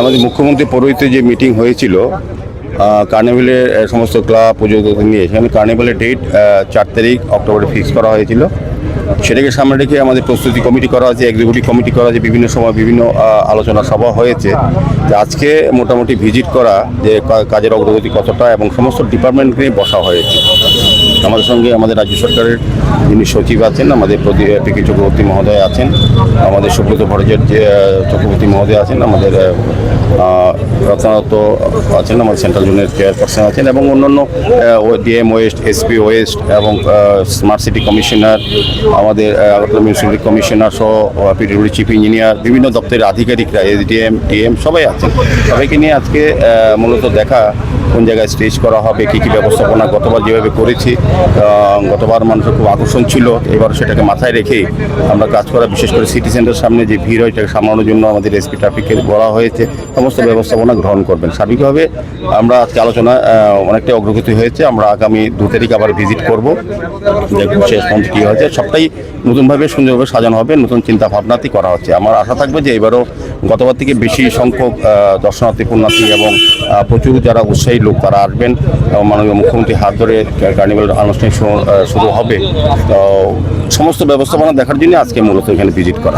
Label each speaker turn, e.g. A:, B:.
A: আমাদের মুখ্যমন্ত্রী পৌরহিতে যে মিটিং হয়েছিল কার্নিভেলের সমস্ত ক্লাব পুজো নিয়ে, সেখানে কার্নিভেলের ডেট চার তারিখ অক্টোবরে ফিক্স করা হয়েছিল। সেটাকে সামনে রেখে আমাদের প্রস্তুতি কমিটি করা আছে এক্সিকিউটিভ কমিটি করা আছে বিভিন্ন সময় বিভিন্ন আলোচনা সভা হয়েছে। তো আজকে মোটামুটি ভিজিট করা যে কাজের অগ্রগতি কতটা এবং সমস্ত ডিপার্টমেন্ট বসা হয়েছে। আমাদের সঙ্গে আমাদের রাজ্য সরকারের যিনি সচিব আছেন আমাদের প্রতি পিকে চক্রবর্তী মহোদয় আছেন আমাদের সুব্রত যে, চক্রবর্তী মহোদয় আছেন আমাদের আহ, আছেন আমাদের সেন্ট্রাল জোনের চেয়ারপারসন আছেন এবং অন্যান্য ডিএম ওয়েস্ট এসপি ওয়েস্ট এবং স্মার্ট সিটি কমিশনার আমাদের আগরতলা মিউনিসিপ্যালিটি কমিশনার সহ পিডব্লিউডি চিফ ইঞ্জিনিয়ার বিভিন্ন দপ্তরের আধিকারিকরা এসডিএম ডিএম সবাই আছেন। সবাইকে নিয়ে আজকে মূলত দেখা কোন জায়গায় স্টেজ করা হবে কী কী ব্যবস্থাপনা গতবার যেভাবে করেছি গতবার মানুষের খুব আকর্ষণ ছিল। এবার সেটাকে মাথায় রেখে আমরা কাজ করা বিশেষ করে সিটি সেন্টার সামনে যে ভিড় হয় এটাকে সামলানোর জন্য আমাদের এসপি ট্রাফিকের বলা হয়েছে। সমস্ত ব্যবস্থাপনা গ্রহণ করবেন। সার্বিকভাবে আমরা আজকে আলোচনা অনেকটাই অগ্রগতি হয়েছে। আমরা আগামী দু তারিখ আবার ভিজিট করব। দেখব শেষ পর্যন্ত কী হয়েছে। সবটাই নতুনভাবে সুন্দরভাবে সাজানো হবে নতুন চিন্তা ভাবনাতেই করা হচ্ছে। আমার আশা থাকবে যে এবারও গতবার থেকে বেশি সংখ্যক দর্শনার্থী, পুণ্যার্থী এবং প্রচুর যারা উৎসাহী লোক তারা আসবেন। এবং মাননীয় মুখ্যমন্ত্রী হাত ধরে কার্নিভাল আনুষ্ঠানিক শুরু শুরু হবে। তো সমস্ত ব্যবস্থাপনা দেখার জন্য আজকে মূলত এখানে ভিজিট করা।